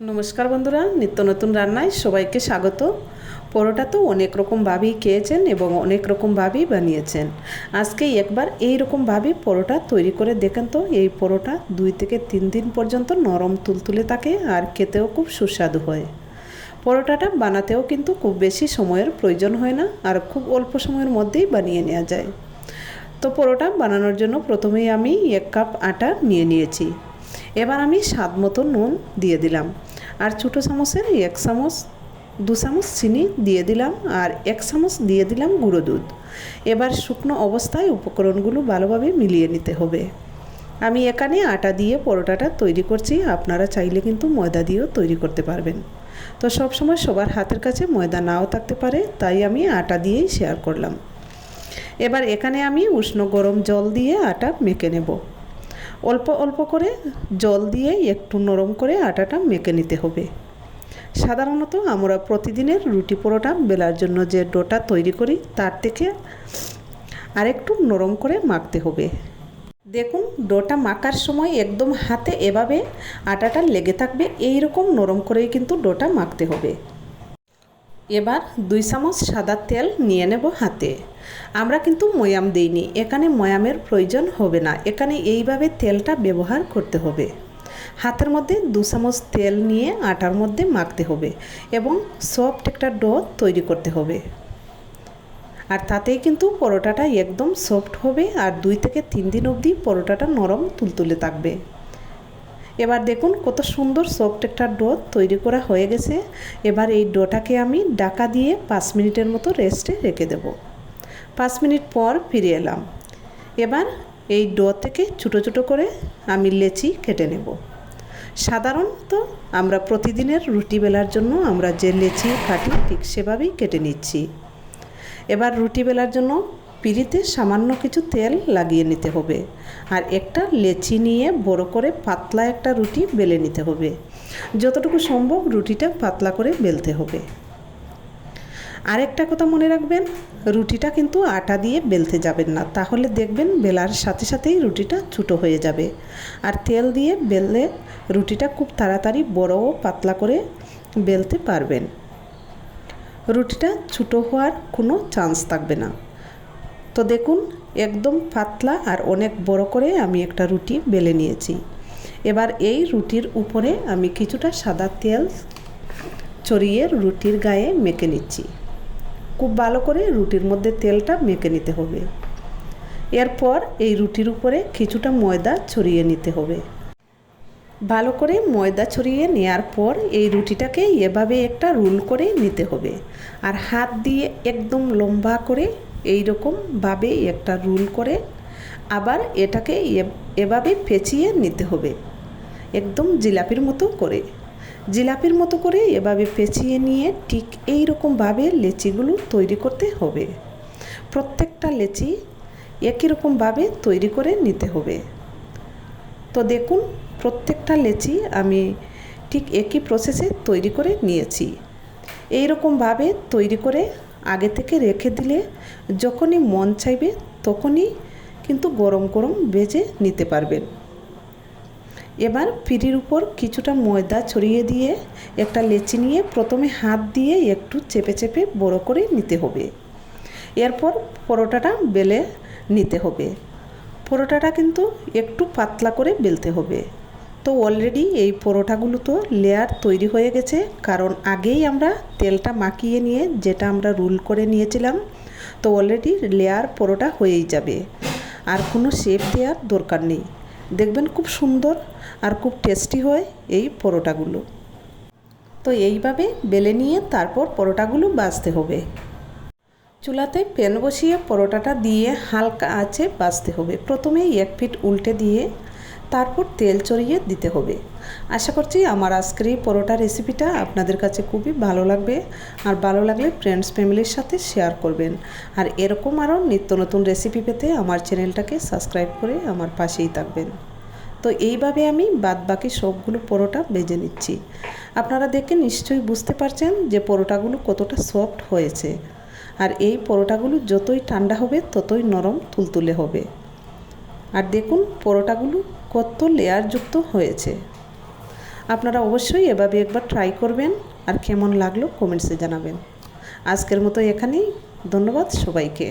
নমস্কার বন্ধুরা, নিত্য নতুন রান্নায় সবাইকে স্বাগত। পরোটা তো অনেক রকমভাবেই খেয়েছেন এবং অনেক রকমভাবেই বানিয়েছেন। আজকে একবার এই রকমভাবে পরোটা তৈরি করে দেখেন তো, এই পরোটা দুই থেকে তিন দিন পর্যন্ত নরম তুলতুলে থাকে আর খেতেও খুব সুস্বাদু হয়। পরোটাটা বানাতেও কিন্তু খুব বেশি সময়ের প্রয়োজন হয় না আর খুব অল্প সময়ের মধ্যেই বানিয়ে নেওয়া যায়। তো পরোটা বানানোর জন্য প্রথমেই আমি এক কাপ আটা নিয়ে নিয়েছি। এবার আমি স্বাদ মতো নুন দিয়ে দিলাম। আর ছোটো চামচের এক চামচ, দু চামচ চিনি দিয়ে দিলাম আর এক চামচ দিয়ে দিলাম গুঁড়ো দুধ। এবার শুকনো অবস্থায় উপকরণগুলো ভালোভাবে মিলিয়ে নিতে হবে। আমি এখানে আটা দিয়ে পরোটাটা তৈরি করছি, আপনারা চাইলে কিন্তু ময়দা দিয়েও তৈরি করতে পারবেন। তো সবসময় সবার হাতের কাছে ময়দা নাও থাকতে পারে, তাই আমি আটা দিয়েই শেয়ার করলাম। এবার এখানে আমি উষ্ণ গরম জল দিয়ে আটা মেখে নেব। অল্প অল্প করে জল দিয়ে একটু নরম করে আটাটা মেখে নিতে হবে। সাধারণত আমরা প্রতিদিনের রুটি পরোটা বেলার জন্য যে ডোটা তৈরি করি তার থেকে আরেকটু নরম করে মাখতে হবে। দেখুন, ডোটা মাখার সময় একদম হাতে এভাবে আটাটা লেগে থাকবে এই রকম নরম করেই কিন্তু ডোটা মাখতে হবে। এবার দুই চামচ সাদা তেল নিয়ে নেব হাতে। আমরা কিন্তু ময়াম দিইনি, এখানে ময়ামের প্রয়োজন হবে না, এখানে এইভাবে তেলটা ব্যবহার করতে হবে। হাতের মধ্যে দু চামচ তেল নিয়ে আটার মধ্যে মাখতে হবে এবং সফট একটা ডো তৈরি করতে হবে। আর তাতেই কিন্তু পরোটাটা একদম সফট হবে আর দুই থেকে তিন দিন অবধি পরোটাটা নরম তুলতুলে থাকবে। এবার দেখুন কত সুন্দর সফট একটা ডো তৈরি করা হয়ে গেছে। এবার এই ডোটাকে আমি ডাকা দিয়ে পাঁচ মিনিটের মতো রেস্টে রেখে দেব। পাঁচ মিনিট পর ফিরে এলাম। এবার এই ডো থেকে ছোটো ছোটো করে আমি লেচি কেটে নেব। সাধারণত আমরা প্রতিদিনের রুটি বেলার জন্য আমরা যে লেচি, কাটি ঠিক সেভাবেই কেটে নিচ্ছি। এবার রুটি বেলার জন্য পিড়িতে সামান্য কিছু তেল লাগিয়ে নিতে হবে আর একটা লেচি নিয়ে বড় করে পাতলা একটা রুটি বেলে নিতে হবে। যতটুকু সম্ভব রুটিটা পাতলা করে বেলতে হবে। আরেকটা কথা মনে রাখবেন, রুটিটা কিন্তু আটা দিয়ে বেলতে যাবেন না, তাহলে দেখবেন বেলার সাথে সাথেই রুটিটা ছোটো হয়ে যাবে। আর তেল দিয়ে বেললে রুটিটা খুব তাড়াতাড়ি বড় ও পাতলা করে বেলতে পারবেন। রুটিটা ছোটো হওয়ার কোনো চান্স থাকবে না। তো দেখুন, একদম পাতলা আর অনেক বড় করে আমি একটা রুটি বেলে নিয়েছি। এবার এই রুটির উপরে আমি কিছুটা সাদা তেল চড়িয়ে রুটির গায়ে মেখে নিচ্ছি। খুব ভালো করে রুটির মধ্যে তেলটা মেখে নিতে হবে। এরপর এই রুটির উপরে কিছুটা ময়দা ছড়িয়ে নিতে হবে। ভালো করে ময়দা ছড়িয়ে নেওয়ার পর এই রুটিটাকে এভাবে একটা রোল করে নিতে হবে। আর হাত দিয়ে একদম লম্বা করে এই রকমভাবে একটা রুল করে আবার এটাকে এভাবে পেঁচিয়ে নিতে হবে। একদম জিলাপির মতো করে। জিলাপির মতো করে এভাবে পেঁচিয়ে নিয়ে ঠিক এই রকমভাবে লেচিগুলো তৈরি করতে হবে। প্রত্যেকটা লেচি একই রকমভাবে তৈরি করে নিতে হবে। তো দেখুন, প্রত্যেকটা লেচি আমি ঠিক একই প্রসেসে তৈরি করে নিয়েছি। এই রকমভাবে তৈরি করে আগে থেকে রেখে দিলে যখনই মন চাইবে তখনই কিন্তু গরম গরম বেজে নিতে পারবেন। এবার পিড়ির উপর কিছুটা ময়দা ছড়িয়ে দিয়ে একটা লেচি নিয়ে প্রথমে হাত দিয়ে একটু চেপে চেপে বড় করে নিতে হবে। এরপর পরোটাটা বেলে নিতে হবে। পরোটাটা কিন্তু একটু পাতলা করে বেলতে হবে। তো অলরেডি এই পরোটাগুলো তো লেয়ার তৈরি হয়ে গেছে। কারণ আগেই আমরা তেলটা মাখিয়ে নিয়ে যেটা আমরা রুল করে নিয়েছিলাম, তো অলরেডি লেয়ার পরোটা হয়েই যাবে। আর কোনো শেপ দেওয়ার দরকার নেই। দেখবেন খুব সুন্দর আর খুব টেস্টি হয় এই পরোটাগুলো। তো এইভাবে বেলে নিয়ে তারপর পরোটাগুলো বাজতে হবে। চুলাতে প্যান বসিয়ে পরোটাটা দিয়ে হালকা আঁচে বাজতে হবে। প্রথমে এক ফিট উল্টে দিয়ে তারপর তেল চড়িয়ে দিতে হবে। আশা করছি আমার আজকের এই পরোটা রেসিপিটা আপনাদের কাছে খুবই ভালো লাগবে। আর ভালো লাগলে ফ্রেন্ডস ফ্যামিলির সাথে শেয়ার করবেন। আর এরকম আরও নিত্য নতুন রেসিপি পেতে আমার চ্যানেলটাকে সাবস্ক্রাইব করে আমার পাশেই থাকবেন। তো এইভাবে আমি বাদ বাকি সবগুলো পরোটা বেজে নিচ্ছি। আপনারা দেখে নিশ্চয়ই বুঝতে পারছেন যে পরোটাগুলো কতটা সফট হয়েছে। আর এই পরোটাগুলো যতই ঠান্ডা হবে, ততই নরম, তুলতুলে হবে। আর দেখুন পরোটাগুলো কত লেয়ারযুক্ত হয়েছে। আপনারা অবশ্যই এভাবে একবার ট্রাই করবেন আর কেমন লাগল কমেন্টসে জানাবেন। আজকের মতো এখানেই, ধন্যবাদ সবাইকে।